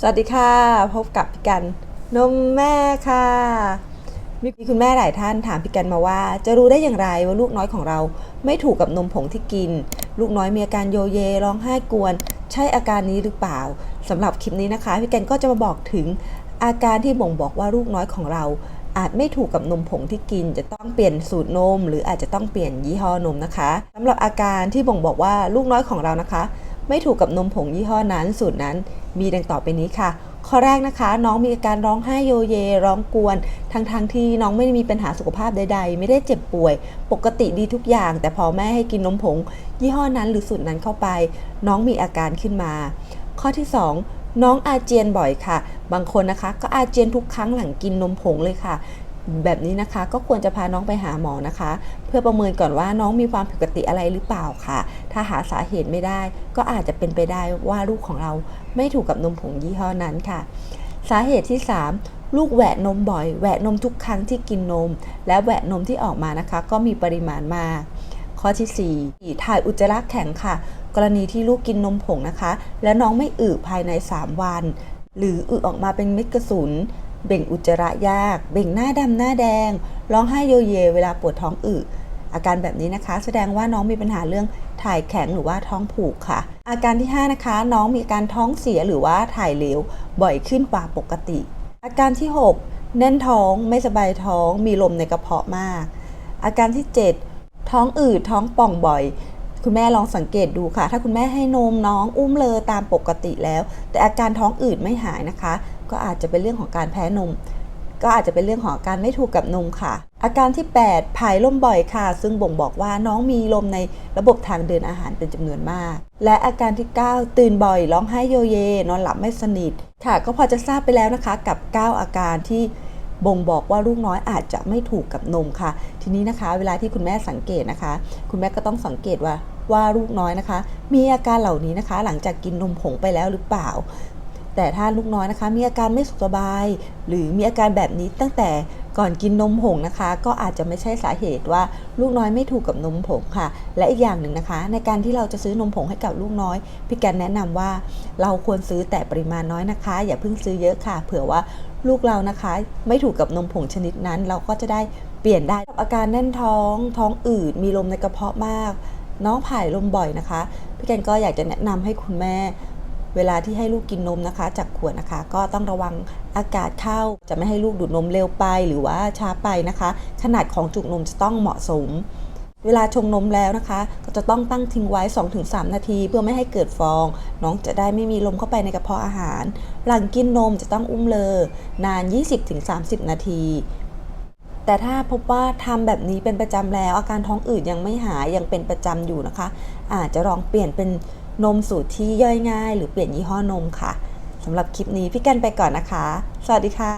สวัสดีค่ะ พบกับพี่กันนมแม่ค่ะ มีคุณแม่หลายท่านถามพี่กันมาว่า จะรู้ได้อย่างไรว่าลูกน้อยของเราไม่ถูกกับนมผงที่กิน ลูกน้อยมีอาการโยเยร้องไห้กวน ใช่อาการนี้หรือเปล่าสำหรับคลิปนี้นะคะพี่กันก็จะมาบอกถึงอาการที่บ่งบอกว่าลูกน้อยของเรา อาจไม่ถูกกับนมผงที่กิน จะต้องเปลี่ยนสูตรนม หรืออาจจะต้องเปลี่ยนยี่ห้อนมนะคะสำหรับอาการที่บ่งบอกว่าลูกน้อยของเรานะคะ ไม่ถูกกับนมผงยี่ห้อนั้นสูตรนั้นมีดังต่อไปนี้ค่ะ ข้อแรกนะคะ น้องมีอาการร้องไห้โยเย ร้องกวน ทั้งๆทที่น้องไม่ได้มีปัญหาสุขภาพใด ๆ ไม่ได้เจ็บป่วย ปกติดีทุกอย่าง แต่พอแม่ให้กินนมผง ยี่ห้อนั้นหรือสูตรนั้นเข้าไป น้องมีอาการขึ้นมา ข้อที่ 2น้องอาเจียนบ่อยค่ะ บางคนนะคะ ก็อาเจียนทุกครั้งหลังกินนมผงเลยค่ะ แบบนี้นะคะ ก็ควรจะพาน้องไปหาหมอนะคะ เพื่อประเมินก่อนว่าน้องมีความผิดปกติอะไรหรือเปล่าค่ะ ถ้าหาสาเหตุไม่ได้ ก็อาจจะเป็นไปได้ว่าลูกของเราไม่ถูกกับนมผงยี่ห้อนั้นค่ะ สาเหตุที่ 3ลูกแหวะนมบ่อยแหวะนมทุกครั้งที่กินนม และแหวะนมที่ออกมานะคะ ก็มีปริมาณมาก ข้อที่4ถ่ายอุจจาระแข็งค่ะ กรณีที่ลูกกินนมผงนะคะ และน้องไม่อึภายใน 3 วัน หรืออึออกมาเป็นเม็ดกระสุน เบ่งอุจจาระยาก เบ่งหน้าดำหน้าแดง ร้องไห้โยเย เวลาปวดท้องอึอาการแบบนี้นะคะ แสดงว่าน้องมีปัญหาเรื่องถ่ายแข็งหรือว่าท้องผูกค่ะ อาการที่ 5 นะคะ น้องมีการท้องเสียหรือว่าถ่ายเหลวบ่อยขึ้นกว่าปกติ อาการที่ 6 แน่นท้องไม่สบายท้อง มีลมในกระเพาะมาก อาการที่ 7 ท้องอืดท้องป่องบ่อย คุณแม่ลองสังเกตดูค่ะ ถ้าคุณแม่ให้นมน้องอุ้มเลอตามปกติแล้ว แต่อาการท้องอืดไม่หายนะคะ ก็อาจจะเป็นเรื่องของการแพ้นม ก็อาจจะเป็นเรื่องของอาการไม่ถูกกับนมค่ะ อาการที่8ผายลมบ่อยค่ะ ซึ่งบ่งบอกว่าน้องมีลมในระบบทางเดินอาหารเป็นจำนวนมาก และอาการที่ 9 ตื่นบ่อยร้องไห้โยเย นอนหลับไม่สนิทค่ะ ก็พอจะทราบไปแล้วนะคะกับ 9 อาการที่บ่งบอกว่าลูกน้อยอาจจะไม่ถูกกับนมค่ะ ทีนี้นะคะ เวลาที่คุณแม่สังเกตนะคะ คุณแม่ก็ต้องสังเกตว่า ว่าลูกน้อยนะคะ มีอาการเหล่านี้นะคะ หลังจากกินนมผงไปแล้วหรือเปล่า แต่ถ้าลูกน้อยนะคะ มีอาการไม่สุขสบาย หรือมีอาการแบบนี้ตั้งแต่ก่อนกินนมผงนะคะ ก็อาจจะไม่ใช่สาเหตุว่าลูกน้อยไม่ถูกกับนมผงค่ะ และอีกอย่างหนึ่งนะคะ ในการที่เราจะซื้อนมผงให้กับลูกน้อยพี่แกนแนะนำว่า เราควรซื้อแต่ปริมาณน้อยนะคะ อย่าเพิ่งซื้อเยอะค่ะ เผื่อว่าลูกเรานะคะ ไม่ถูกกับนมผงชนิดนั้น เราก็จะได้เปลี่ยนได้อาการแน่นท้อง ท้องอืดมีลมในกระเพาะมาก น้องผ่ายลมบ่อยนะคะ พี่แกนก็อยากจะแนะนำให้คุณแม่ เวลาที่ให้ลูกกินนมนะคะ จากขวดนะคะ ก็ต้องระวังอากาศเข้า จะไม่ให้ลูกดูดนมเร็วไปหรือว่าช้าไปนะคะ ขนาดของจุกนมจะต้องเหมาะสม เวลาชงนมแล้วนะคะ ก็จะต้องตั้งทิ้งไว้ 2-3 นาที เพื่อไม่ให้เกิดฟอง น้องจะได้ไม่มีลมเข้าไปในกระเพาะอาหาร หลังกินนมจะต้องอุ้มเลอนาน 20-30 นาที แต่ถ้าพบว่าทำแบบนี้เป็นประจำแล้ว อาการท้องอืดยังไม่หายยังเป็นประจำอยู่นะคะ อาจจะลองเปลี่ยนเป็นนมสูตรที่ย่อยง่าย หรือเปลี่ยนยี่ห้อนมค่ะสำหรับคลิปนี้พี่กันไปก่อนนะคะ สวัสดีค่ะ